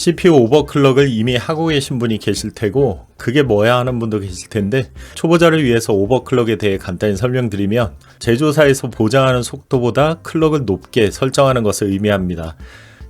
CPU 오버클럭을 이미 하고 계신 분이 계실 테고 그게 뭐야 하는 분도 계실 텐데 초보자를 위해서 오버클럭에 대해 간단히 설명드리면 제조사에서 보장하는 속도보다 클럭을 높게 설정하는 것을 의미합니다.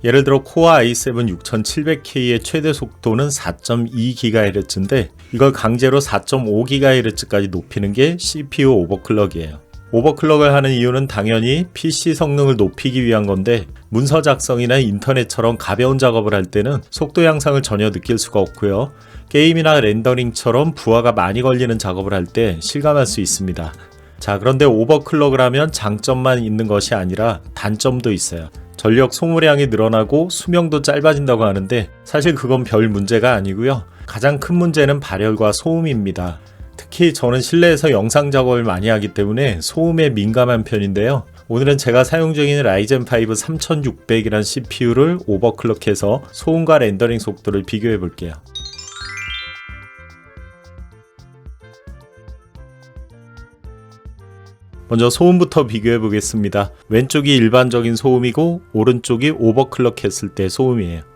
예를 들어 코어 i7 6700K의 최대 속도는 4.2GHz인데 이걸 강제로 4.5GHz까지 높이는 게 CPU 오버클럭이에요. 오버클럭을 하는 이유는 당연히 PC 성능을 높이기 위한 건데 문서 작성이나 인터넷처럼 가벼운 작업을 할 때는 속도 향상을 전혀 느낄 수가 없고요. 게임이나 렌더링처럼 부하가 많이 걸리는 작업을 할 때 실감할 수 있습니다. 자, 그런데 오버클럭을 하면 장점만 있는 것이 아니라 단점도 있어요. 전력 소모량이 늘어나고 수명도 짧아진다고 하는데 사실 그건 별 문제가 아니고요. 가장 큰 문제는 발열과 소음입니다. 특히 저는 실내에서 영상 작업을 많이 하기 때문에 소음에 민감한 편인데요. 오늘은 제가 사용 중인 라이젠 5 3600이란 CPU를 오버클럭해서 소음과 렌더링 속도를 비교해 볼게요. 먼저 소음부터 비교해 보겠습니다. 왼쪽이 일반적인 소음이고 오른쪽이 오버클럭 했을 때 소음이에요.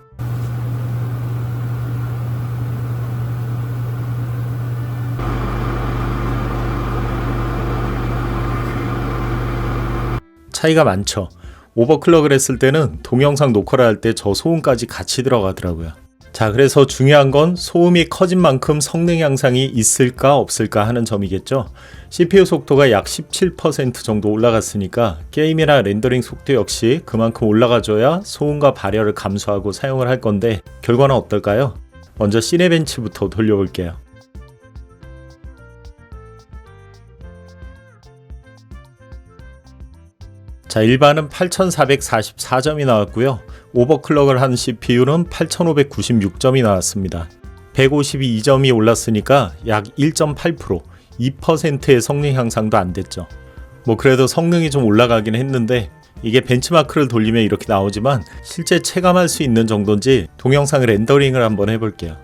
차이가 많죠. 오버클럭을 했을 때는 동영상 녹화를 할 때 저 소음까지 같이 들어가더라고요. 자, 그래서 중요한 건 소음이 커진 만큼 성능 향상이 있을까 없을까 하는 점이겠죠. CPU 속도가 약 17% 정도 올라갔으니까 게임이나 렌더링 속도 역시 그만큼 올라가줘야 소음과 발열을 감소하고 사용을 할 건데 결과는 어떨까요? 먼저 시네벤치부터 돌려볼게요. 자, 일반은 8444점이 나왔고요. 오버클럭을 한 CPU는 8596점이 나왔습니다. 152점이 올랐으니까 약 1.8%, 2%의 성능 향상도 안 됐죠. 뭐 그래도 성능이 좀 올라가긴 했는데 이게 벤치마크를 돌리면 이렇게 나오지만 실제 체감할 수 있는 정도인지 동영상 렌더링을 한번 해볼게요.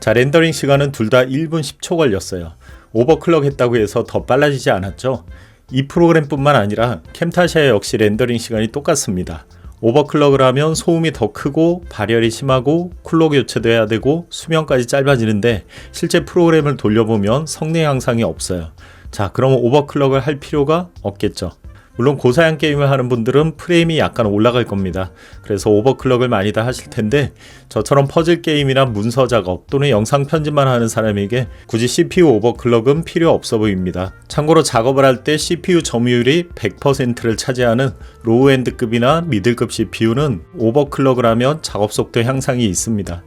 자, 렌더링 시간은 둘 다 1분 10초 걸렸어요. 오버클럭 했다고 해서 더 빨라지지 않았죠? 이 프로그램뿐만 아니라 캠타샤 역시 렌더링 시간이 똑같습니다. 오버클럭을 하면 소음이 더 크고 발열이 심하고 쿨러 교체도 해야 되고 수명까지 짧아지는데 실제 프로그램을 돌려보면 성능 향상이 없어요. 자, 그럼 오버클럭을 할 필요가 없겠죠. 물론 고사양 게임을 하는 분들은 프레임이 약간 올라갈 겁니다. 그래서 오버클럭을 많이 다 하실 텐데 저처럼 퍼즐 게임이나 문서 작업 또는 영상 편집만 하는 사람에게 굳이 CPU 오버클럭은 필요 없어 보입니다. 참고로 작업을 할 때 CPU 점유율이 100%를 차지하는 로우엔드급이나 미들급 CPU는 오버클럭을 하면 작업 속도 향상이 있습니다.